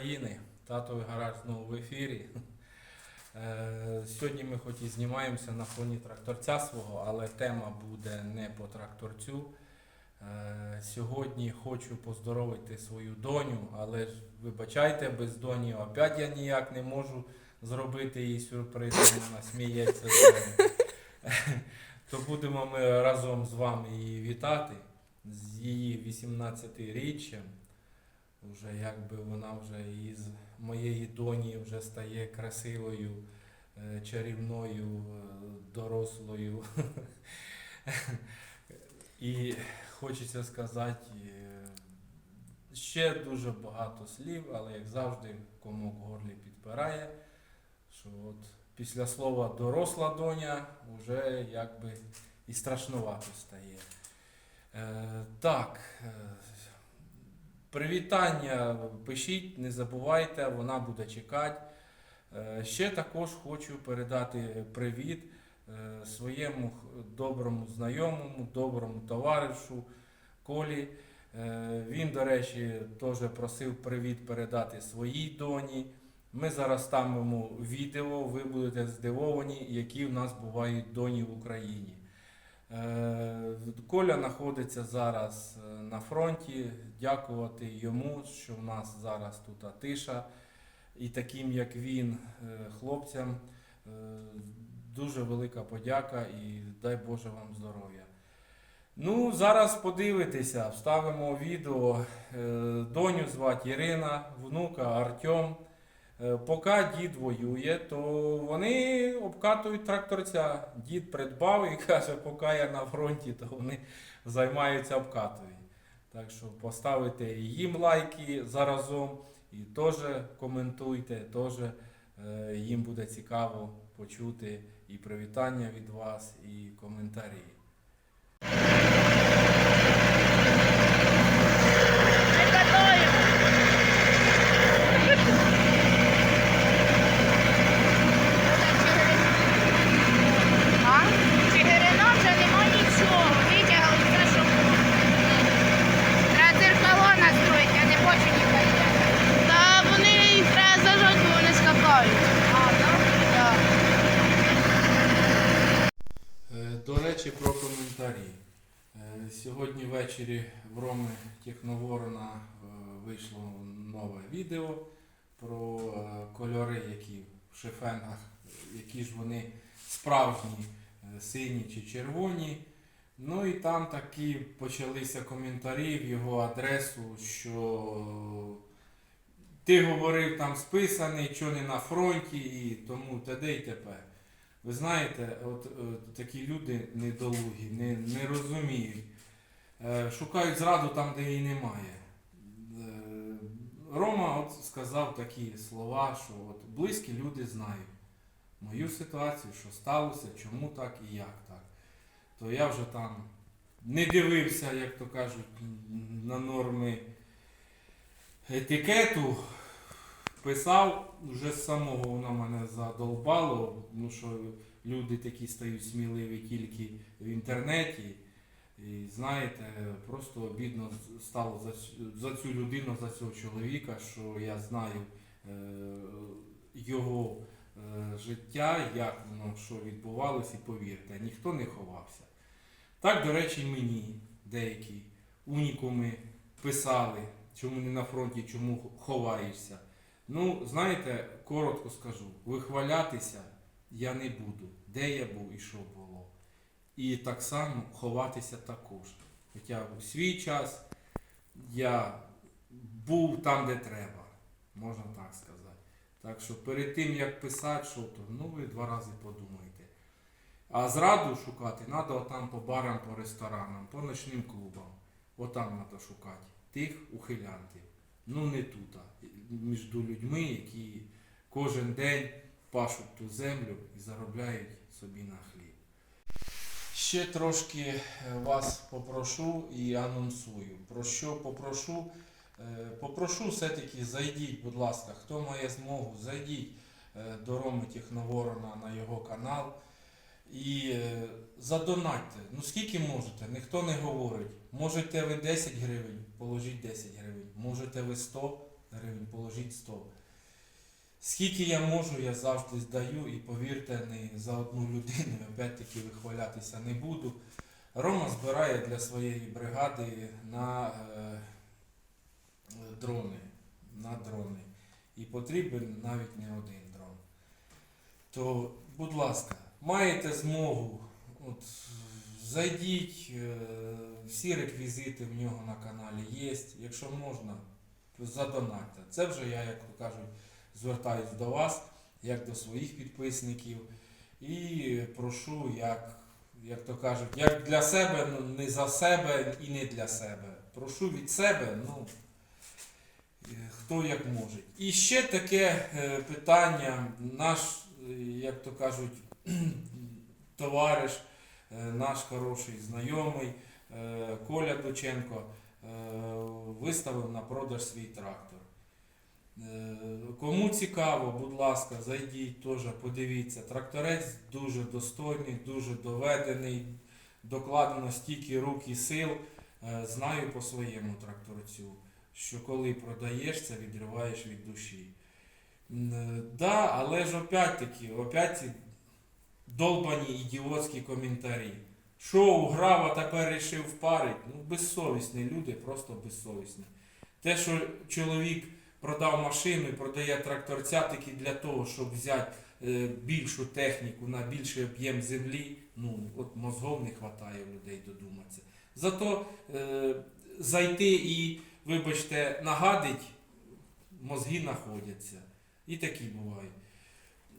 України. Татовий гараж знову в ефірі. Е, Сьогодні ми хоч і знімаємося на фоні тракторця свого, але тема буде не по тракторцю. Е, Сьогодні хочу поздоровити свою доню, але ж вибачайте, без доні опять я ніяк не можу зробити їй сюрприз, вона сміється з мене. То будемо ми разом з вами її вітати з її 18-річчям. Вже якби вона вже із моєї доні вже стає красивою, е, чарівною, е, дорослою. І хочеться сказати е, ще дуже багато слів, але як завжди комок в горлі підпирає, що от після слова доросла доня вже якби і страшнувато стає. Е, так, привітання пишіть, не забувайте, вона буде чекати. Е, ще також хочу передати привіт е, своєму доброму знайомому, доброму товаришу Колі. Е, Він, до речі, теж просив привіт передати своїй доні. Ми зараз ставимо відео, ви будете здивовані, які в нас бувають доні в Україні. Е, Коля знаходиться зараз е, на фронті. Дякувати йому, що в нас зараз тут тиша. І таким, як він, е, хлопцям, дуже велика подяка і дай Боже вам здоров'я. Ну, зараз подивитеся, вставимо відео. Доню звати Ірина, внука Артем. Е, Поки дід воює, то вони обкатують тракторця. Дід придбав і каже, поки я на фронті, то вони займаються обкатою. Так що поставите їм лайки заразом і теж коментуйте, теж е, їм буде цікаво почути і привітання від вас, і коментарі. А? Чигирина вже нема нічого. Витягли все, що було. Треба дзеркало настроїти, я не хочу їхати. Та вони їх треба зажати, бо вони скакають. А, добре? Так. Е, До речі, про коментарі. Е, Сьогодні ввечері в Роми Техноворона е, вийшло нове відео про е, кольори, які в шифенгах, які ж вони справжні, сині чи червоні. Ну і там такі почалися коментарі в його адресу, що ти говорив там списаний, що не на фронті, і тому т.д. і т.п. Ви знаєте, от е, такі люди недолугі, не, не розуміють, е, шукають зраду там, де її немає. Е, Рома от сказав такі слова, що от близькі люди знають мою ситуацію, що сталося, чому так і як так. То я вже там не дивився, як то кажуть, на норми етикету. Писав вже з самого воно мене задолбало, ну що люди такі стають сміливі тільки в інтернеті. І знаєте, просто обідно стало за, за цю людину, за цього чоловіка, що я знаю е, його е, життя, як воно що відбувалося, і повірте, ніхто не ховався. Так, до речі, мені деякі унікуми писали, чому не на фронті, чому ховаєшся. Ну, знаєте, коротко скажу, вихвалятися я не буду, де я був і що було. І так само ховатися також. Хоча у свій час я був там, де треба, можна так сказати. Так що перед тим, як писати, що то, ну ви два рази подумайте. А зраду шукати треба там по барам, по ресторанам, по ночним клубам. Отам треба шукати. Тих ухилянтів. Ну не тут, а між людьми, які кожен день пашуть ту землю і заробляють собі на хліб. Ще трошки е, вас попрошу і анонсую. Про що попрошу? Е, Попрошу все-таки зайдіть, будь ласка, хто має змогу, зайдіть е, до Роми Техноворона на його канал і е, задонатьте. Ну скільки можете, ніхто не говорить. Можете ви 10 гривень, положіть 10 гривень. Можете ви 100, гривень, положіть 100. Скільки я можу, я завжди здаю і повірте, не за одну людину, опять-таки вихвалятися не буду. Рома збирає для своєї бригади на е, дрони. На дрони. І потрібен навіть не один дрон. То, будь ласка, маєте змогу, от, зайдіть, е, всі реквізити в нього на каналі є. Якщо можна, задонатьте. Це вже я, як то кажуть, звертаюсь до вас, як до своїх підписників. І прошу, як, як то кажуть, як для себе, ну не за себе і не для себе. Прошу від себе, ну е, хто як може. І ще таке е, питання, наш, як то кажуть, товариш, е, наш хороший знайомий е, Коля Дученко е, виставив на продаж свій трактор. Кому цікаво, будь ласка, зайдіть теж, подивіться. Тракторець дуже достойний, дуже доведений, докладено стільки рук і сил. Знаю по своєму тракторцю, що коли продаєш, це відриваєш від душі. Да, але ж опять-таки, опять долбані ідіотські коментарі. Що уграв, а тепер рішив впарить. Ну, безсовісні люди, просто безсовісні. Те, що чоловік продав машину і продає тракторця тільки для того, щоб взяти е, більшу техніку на більший об'єм землі, ну, от мозгов не вистачає людей додуматися. Зато е, зайти і, вибачте, нагадить, мозги знаходяться. І такі бувають.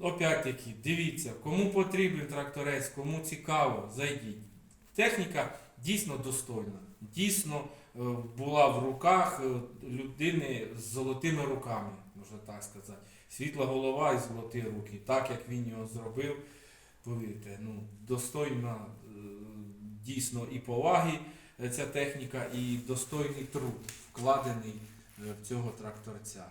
Опять-таки, дивіться, кому потрібен тракторець, кому цікаво, зайдіть. Техніка дійсно достойна, дійсно е, була в руках е, людини з золотими руками, можна так сказати. Світла голова і золоті руки. Так як він його зробив, повірте, ну, достойна е, дійсно і поваги ця техніка, і достойний труд вкладений в цього тракторця.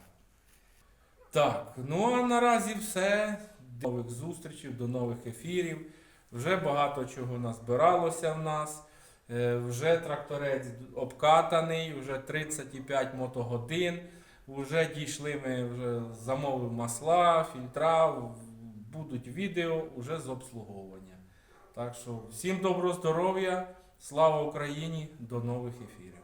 Так, ну а наразі все. До нових зустрічей, до нових ефірів. Вже багато чого назбиралося в нас. Е, Вже тракторець обкатаний, вже 35 мотогодин. Вже дійшли ми, вже замовив масла, фільтра, будуть відео вже з обслуговування. Так що всім доброго здоров'я, слава Україні, до нових ефірів.